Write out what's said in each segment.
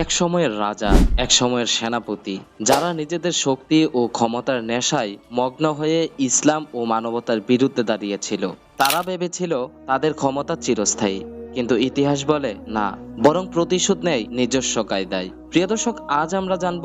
এক সময়ের রাজা, এক সময়ের সেনাপতি, যারা নিজেদের শক্তি ও ক্ষমতার নেশায় মগ্ন হয়ে ইসলাম ও মানবতার বিরুদ্ধে দাঁড়িয়েছিল। তারা ভেবেছিল তাদের ক্ষমতা চিরস্থায়ী, কিন্তু ইতিহাস বলে না, বরং প্রতিশোধ নেয় নিজস্ব কায়দায়। প্রিয় দর্শক, আজ আমরা জানব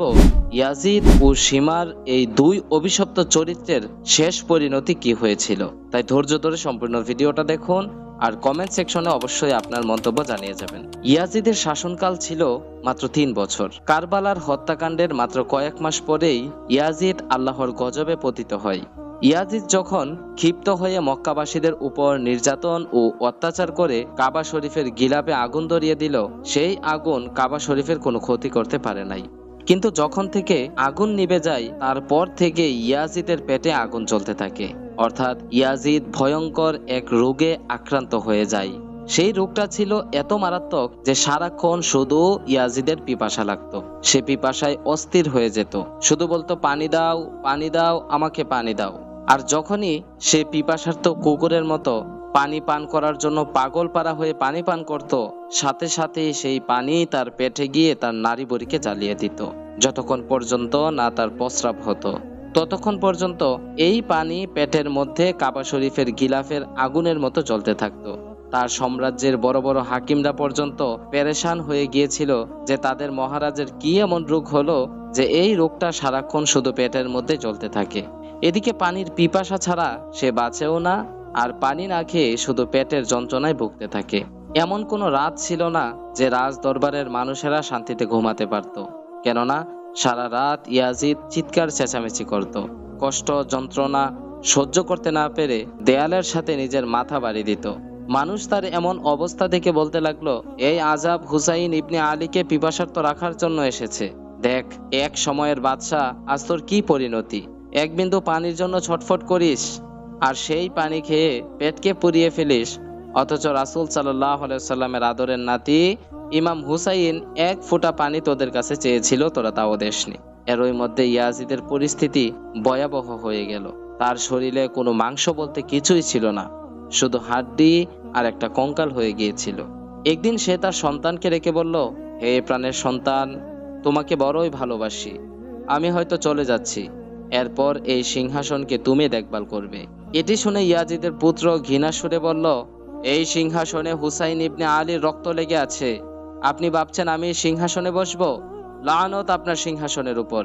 ইয়াজিদ ও সীমার এই দুই অভিশপ্ত চরিত্রের শেষ পরিণতি কি হয়েছিল। তাই ধৈর্য ধরে সম্পূর্ণ ভিডিওটা দেখুন আর কমেন্ট সেকশনে অবশ্যই আপনার মন্তব্য জানিয়ে যাবেন। ইয়াজিদের শাসনকাল ছিল মাত্র তিন বছর। কারবালার হত্যাকাণ্ডের মাত্র কয়েক মাস পরেই ইয়াজিদ আল্লাহর গজবে পতিত হয়। ইয়াজিদ যখন ক্ষিপ্ত হয়ে মক্কাবাসীদের উপর নির্যাতন ও অত্যাচার করে কাবা শরীফের গিলাপে আগুন ধরিয়ে দিল, সেই আগুন কাবা শরীফের কোনো ক্ষতি করতে পারে নাই। কিন্তু যখন থেকে আগুন নিভে যায়, তারপর থেকে ইয়াজিদের পেটে আগুন চলতে থাকে। অর্থাৎ ইয়াজিদ ভয়ঙ্কর এক রোগে আক্রান্ত হয়ে যায়। সেই রোগটা ছিল এত মারাত্মক যে সারাক্ষণ শুধু ইয়াজিদের পিপাসা লাগতো। সে পিপাসায় অস্থির হয়ে যেত। শুধু বলতো, পানি দাও পানি দাও, আমাকে পানি দাও। আর যখনই সে পিপাসার্থ কুকুরের মতো পানি পান করার জন্য পাগল পারা হয়ে পানি পান করত, সাথে সাথে সেই পানি তার পেটে গিয়ে তার নারী বড়িকে জ্বালিয়ে দিত। যতক্ষণ পর্যন্ত না তার প্রস্রাব হতো। ততক্ষণ পর্যন্ত এই পানি পেটের মধ্যে কাবা শরীফের গিলাফের আগুনের মতো জ্বলতে থাকতো। তার সাম্রাজ্যের বড় বড় হাকিমরা পর্যন্ত পেরেশান হয়ে গিয়েছিল যে তাদের মহারাজের কি এমন রোগ হলো যে এই রোগটা সারাক্ষণ শুধু পেটের মধ্যে জ্বলতে থাকে। এদিকে পানির পিপাসা ছাড়া সে বাঁচেও না, আর পানি না খেয়ে শুধু পেটের যন্ত্রণায় ভুগতে থাকে। এমন কোনো রাত ছিল না যে রাজ দরবারের মানুষেরা শান্তিতে ঘুমাতে পারত। কেননা সারা রাত ইয়াজিদ চিৎকার চেঁচামেচি করত। কষ্ট, যন্ত্রণা সহ্য করতে না পেরে দেয়ালের সাথে নিজের মাথা বাড়ি দিত। মানুষ তার এমন অবস্থা দেখে বলতে লাগল, এই আজাব হুসাইন ইবনে আলীকে পিপাসার্থ রাখার জন্য এসেছে। দেখ, এক সময়ের বাদশাহ, আজ তোর কি পরিণতি? এক বিন্দু পানির জন্য ছটফট করিস, আর সেই পানি খেয়ে পেটকে পুড়িয়ে ফেলিস অথচ রাসুল সাল্লাহ সাল্লামের আদরের নাতি ইমাম হুসাইন এক ফোঁটা পানি তোদের কাছে চেয়েছিল, তোরা তাও দেশনি এর ওই মধ্যে ইয়াজিদের পরিস্থিতি ভয়াবহ হয়ে গেল। তার শরীরে কোনো মাংস বলতে কিছুই ছিল না, শুধু হাড্ডি আর একটা কঙ্কাল হয়ে গিয়েছিল। একদিন সে তার সন্তানকে রেখে বলল, হে প্রাণের সন্তান, তোমাকে বড়ই ভালোবাসি। আমি হয়তো চলে যাচ্ছি। এরপর এই সিংহাসনকে তুমি দেখভাল করবে। এটি শুনে ইয়াজিদের পুত্র ঘৃণা সুরে বলল এই সিংহাসনে হুসাইন ইবনে আলীর রক্ত লেগে আছে। আপনি ভাবছেন আমি সিংহাসনে বসবো? লানত আপনার সিংহাসনের উপর।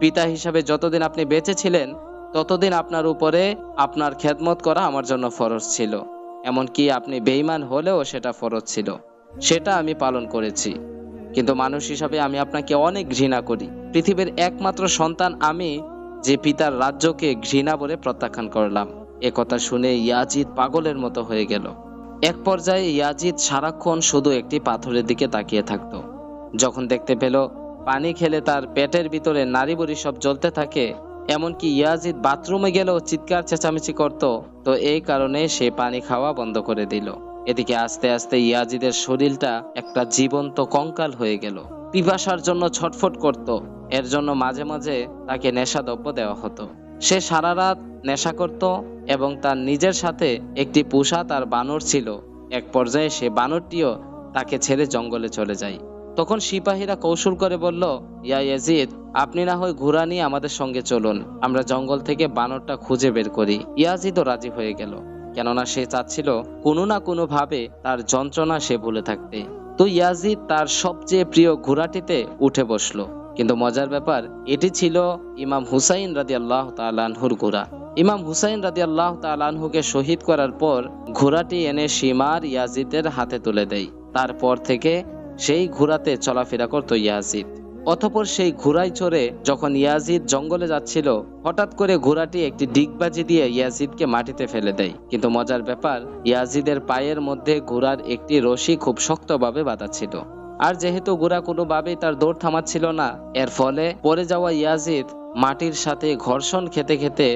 পিতা হিসাবে যতদিন আপনি বেঁচে ছিলেন, ততদিন আপনার উপরে আপনার খেদমত করা আমার জন্য ফরজ ছিল। এমনকি আপনি বেইমান হলেও সেটা ফরজ ছিল। সেটা আমি পালন করেছি। কিন্তু মানুষ হিসাবে আমি আপনাকে অনেক ঘৃণা করি। পৃথিবীর একমাত্র সন্তান আমি, যে পিতার রাজ্যকে ঘৃণা বলে প্রত্যাখ্যান করলাম। এ কথা শুনে ইয়াজিদ পাগলের মতো হয়ে গেল। এক পর্যায়ে ইয়াজিদ সারাক্ষণ শুধু একটি পাথরের দিকে তাকিয়ে থাকতো। যখন দেখতে পেল পানি খেলে তার পেটের ভিতরে নারী বড়ি সব জ্বলতে থাকে, এমনকি ইয়াজিদ বাথরুমে গেলেও চিৎকার চেঁচামেচি করত, তো এই কারণে সে পানি খাওয়া বন্ধ করে দিল। এদিকে আস্তে আস্তে ইয়াজিদের শরীরটা একটা জীবন্ত কঙ্কাল হয়ে গেল। পিপাসার জন্য ছটফট করত, এর জন্য মাঝে মাঝে তাকে নেশাদ্রব্য দেওয়া হতো। সে সারা রাত নেশা করত এবং তার নিজের সাথে একটি পোষা তার বানর ছিল। এক পর্যায়ে সে বানরটিও তাকে ছেড়ে জঙ্গলে চলে যায়। তখন সিপাহীরা কৌশল করে বলল, ইয়া ইয়াজিদ, আপনি না হয় ঘোড়া নিয়ে আমাদের সঙ্গে চলুন। আমরা জঙ্গল থেকে বানরটা খুঁজে বের করি। ইয়াজিদও রাজি হয়ে গেল। কেননা সে চাচ্ছিল কোনো না কোনো ভাবে তার যন্ত্রণা সে ভুলে থাকতে। তো ইয়াজিদ তার সবচেয়ে প্রিয় ঘোড়াটিতে উঠে বসল। কিন্তু মজার ব্যাপার, এটি ছিল ইমাম হুসাইন রাদি আল্লাহ তালানহুর ঘোড়া ইমাম হুসাইন রাদি আল্লাহ তালানহুকে শহীদ করার পর ঘোড়াটি এনে সীমার ইয়াজিদের হাতে তুলে দেয়। তারপর থেকে সেই ঘোড়াতে চলাফেরা করত ইয়াজিদ। অথপর সেই ঘোড়ায় চড়ে যখন ইয়াজিদ জঙ্গলে যাচ্ছিল, হঠাৎ করে ঘোড়াটি একটি ডিগবাজি দিয়ে ইয়াজিদকে মাটিতে ফেলে দেয়। কিন্তু মজার ব্যাপার, ইয়াজিদের পায়ের মধ্যে ঘোড়ার একটি রশি খুব শক্তভাবে বাঁধা ছিল। আর যেহেতু ঘোড়া কোনোভাবেই তার দৌড় থামাচ্ছিল না, এর ফলে পড়ে যাওয়া ইয়াজিদ মাটির সাথে ঘর্ষণ খেতে খেতে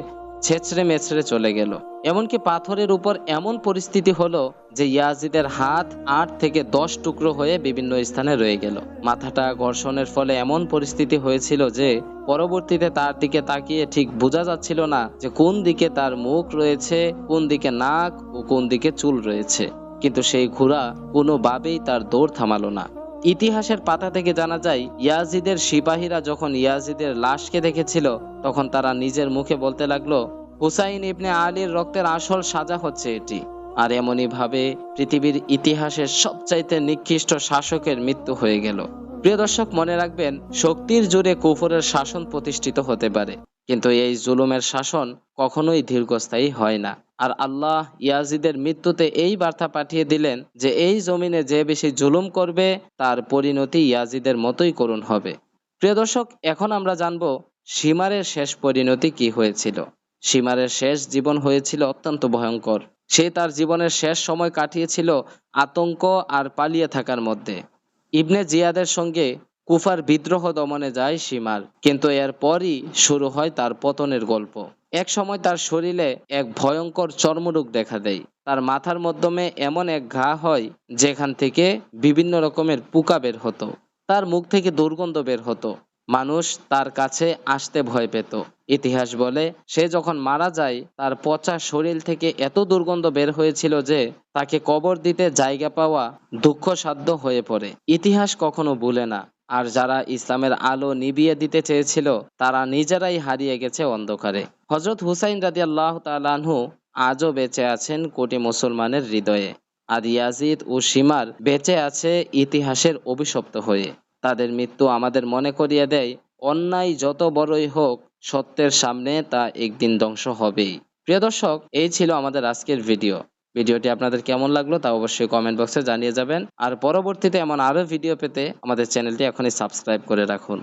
ছেঁচড়ে মেছড়ে চলে গেল। এমনকি পাথরের উপর এমন পরিস্থিতি হলো যে ইয়াজিদের হাত আট থেকে দশ টুকরো হয়ে বিভিন্ন স্থানে রয়ে গেল। মাথাটা ঘর্ষণের ফলে এমন পরিস্থিতি হয়েছিল যে পরবর্তীতে তার দিকে তাকিয়ে ঠিক বোঝা যাচ্ছিল না যে কোন দিকে তার মুখ রয়েছে, কোন দিকে নাক ও কোন দিকে চুল রয়েছে। কিন্তু সেই ঘোড়া কোনোভাবেই তার দৌড় থামালো না। ইতিহাসের পাতা থেকে জানা যায়, ইয়াজিদের সিপাহীরা যখন ইয়াজিদের লাশকে দেখেছিল, তখন তারা নিজের মুখে বলতে লাগল, হুসাইন ইবনে আলীর রক্তের আসল সাজা হচ্ছে এটি। আর এমনই ভাবে পৃথিবীর ইতিহাসের সবচাইতে নিকৃষ্ট শাসকের মৃত্যু হয়ে গেল। প্রিয় দর্শক, মনে রাখবেন, শক্তির জোরে কুফরের শাসন প্রতিষ্ঠিত হতে পারে, কিন্তু এই জুলুমের শাসন কখনোই দীর্ঘস্থায়ী হয় না। আর আল্লাহ ইয়াজিদের মৃত্যুতে এই বার্তা পাঠিয়ে দিলেন যে এই জমিনে যে বেশি জুলুম করবে, তার পরিণতি ইয়াজিদের মতোই করুণ হবে। প্রিয় দর্শক, এখন আমরা জানব সীমারের শেষ পরিণতি কি হয়েছিল। সীমারের শেষ জীবন হয়েছিল অত্যন্ত ভয়ঙ্কর। সে তার জীবনের শেষ সময় কাটিয়েছিল আতঙ্ক আর পালিয়ে থাকার মধ্যে। ইবনে জিয়াদের সঙ্গে কুফার বিদ্রোহ দমনে যায় সীমার, কিন্তু এর পরই শুরু হয় তার পতনের গল্প। এক সময় তার শরীরে এক ভয়ঙ্কর চর্মরোগ দেখা দেয়। তার মাথার মাধ্যমে এমন এক ঘা হয়, যেখান থেকে বিভিন্ন রকমের পোকা বের হতো। তার মুখ থেকে দুর্গন্ধ বের হতো। মানুষ তার কাছে আসতে ভয় পেত। ইতিহাস বলে, সে যখন মারা যায়, তার পচা শরীর থেকে এত দুর্গন্ধ বের হয়েছিল যে তাকে কবর দিতে জায়গা পাওয়া দুঃখসাধ্য হয়ে পড়ে। ইতিহাস কখনো ভুলে না। আর যারা ইসলামের আলো নিবিয়ে দিতে চেয়েছিল, তারা নিজেরাই হারিয়ে গেছে অন্ধকারে। হজরত হুসাইন রাজি আল্লাহ তালানহু আজও বেঁচে আছেন কোটি মুসলমানের হৃদয়ে আর ইয়াজিদ ও সীমার বেঁচে আছে ইতিহাসের অভিশপ্ত হয়ে। তাদের মৃত্যু আমাদের মনে করিয়ে দেয়, অন্যায় যত বড়ই হোক, সত্যের সামনে তা একদিন ধ্বংস হবেই। প্রিয় দর্শক, এই ছিল আমাদের আজকের ভিডিও। ভিডিওটি আপনাদের কেমন লাগল তা অবশ্যই কমেন্ট বক্সে জানিয়ে যাবেন। আর পরবর্তীতে এমন আরও ভিডিও পেতে আমাদের চ্যানেলটি এখনই সাবস্ক্রাইব করে রাখুন।